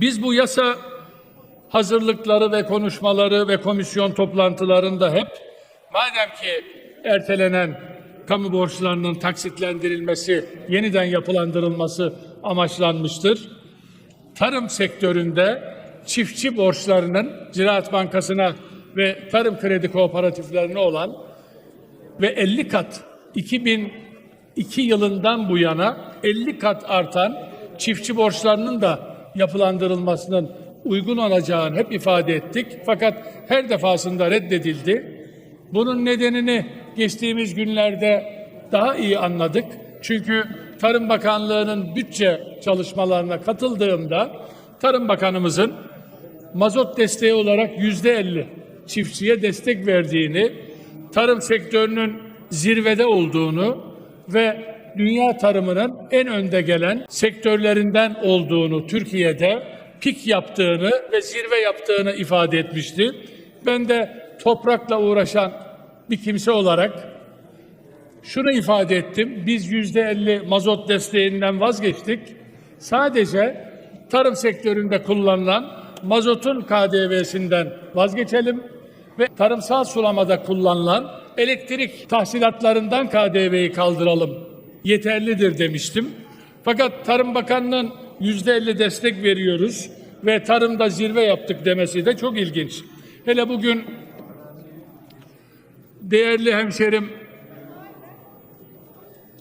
Biz bu yasa hazırlıkları ve konuşmaları ve komisyon toplantılarında hep madem ki ertelenen kamu borçlarının taksitlendirilmesi, yeniden yapılandırılması amaçlanmıştır. Tarım sektöründe çiftçi borçlarının Ziraat Bankası'na ve tarım kredi kooperatiflerine olan ve 50 kat 2002 yılından bu yana 50 kat artan çiftçi borçlarının da yapılandırılmasının uygun olacağını hep ifade ettik. Fakat her defasında reddedildi. Bunun nedenini geçtiğimiz günlerde daha iyi anladık. Çünkü Tarım Bakanlığı'nın bütçe çalışmalarına katıldığımda Tarım Bakanımızın mazot desteği olarak yüzde elli çiftçiye destek verdiğini, tarım sektörünün zirvede olduğunu ve dünya tarımının en önde gelen sektörlerinden olduğunu Türkiye'de pik yaptığını ve zirve yaptığını ifade etmişti. Ben de toprakla uğraşan bir kimse olarak şunu ifade ettim. Biz yüzde elli mazot desteğinden vazgeçtik. Sadece tarım sektöründe kullanılan mazotun KDV'sinden vazgeçelim ve tarımsal sulamada kullanılan elektrik tahsilatlarından KDV'yi kaldıralım. Yeterlidir demiştim. Fakat Tarım Bakanlığı'nın yüzde elli destek veriyoruz ve tarımda zirve yaptık demesi de çok ilginç. Hele bugün değerli hemşerim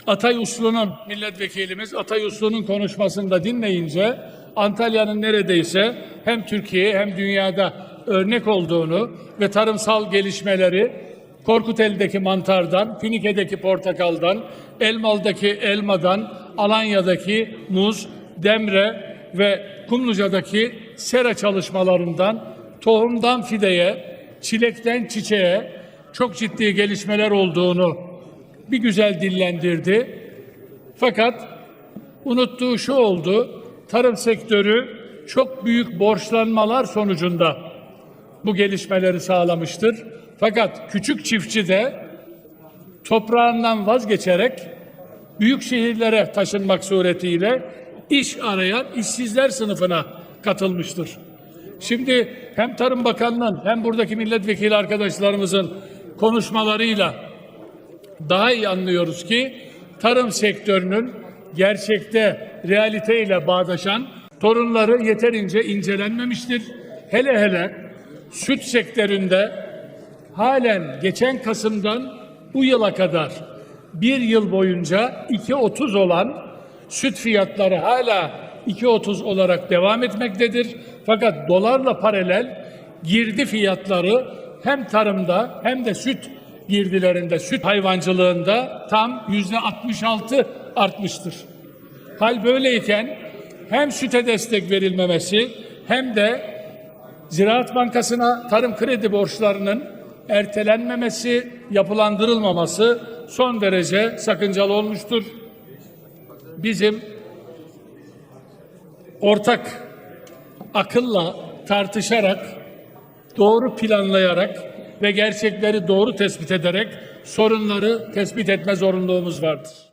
Atay Uslu'nun milletvekilimiz Atay Uslu'nun konuşmasında dinleyince Antalya'nın neredeyse hem Türkiye hem dünyada örnek olduğunu ve tarımsal gelişmeleri Korkuteli'deki mantardan, Finike'deki portakaldan, Elmalı'daki elmadan, Alanya'daki muz, Demre ve Kumluca'daki sera çalışmalarından, tohumdan fideye, çilekten çiçeğe çok ciddi gelişmeler olduğunu bir güzel dillendirdi. Fakat unuttuğu şu oldu. Tarım sektörü çok büyük borçlanmalar sonucunda bu gelişmeleri sağlamıştır. Fakat küçük çiftçi de toprağından vazgeçerek büyük şehirlere taşınmak suretiyle iş arayan işsizler sınıfına katılmıştır. Şimdi hem Tarım Bakanlığı'nın hem buradaki milletvekili arkadaşlarımızın konuşmalarıyla daha iyi anlıyoruz ki tarım sektörünün gerçekte realiteyle bağdaşan sorunları yeterince incelenmemiştir. Hele hele süt sektöründe halen geçen Kasım'dan bu yıla kadar bir yıl boyunca 2.30 olan süt fiyatları hala 2.30 olarak devam etmektedir. Fakat dolarla paralel girdi fiyatları hem tarımda hem de süt girdilerinde, süt hayvancılığında tam yüzde 66 artmıştır. Hal böyleyken hem süte destek verilmemesi hem de Ziraat Bankası'na tarım kredi borçlarının ertelenmemesi, yapılandırılmaması son derece sakıncalı olmuştur. Bizim ortak akılla tartışarak, doğru planlayarak ve gerçekleri doğru tespit ederek sorunları tespit etme zorunluluğumuz vardır.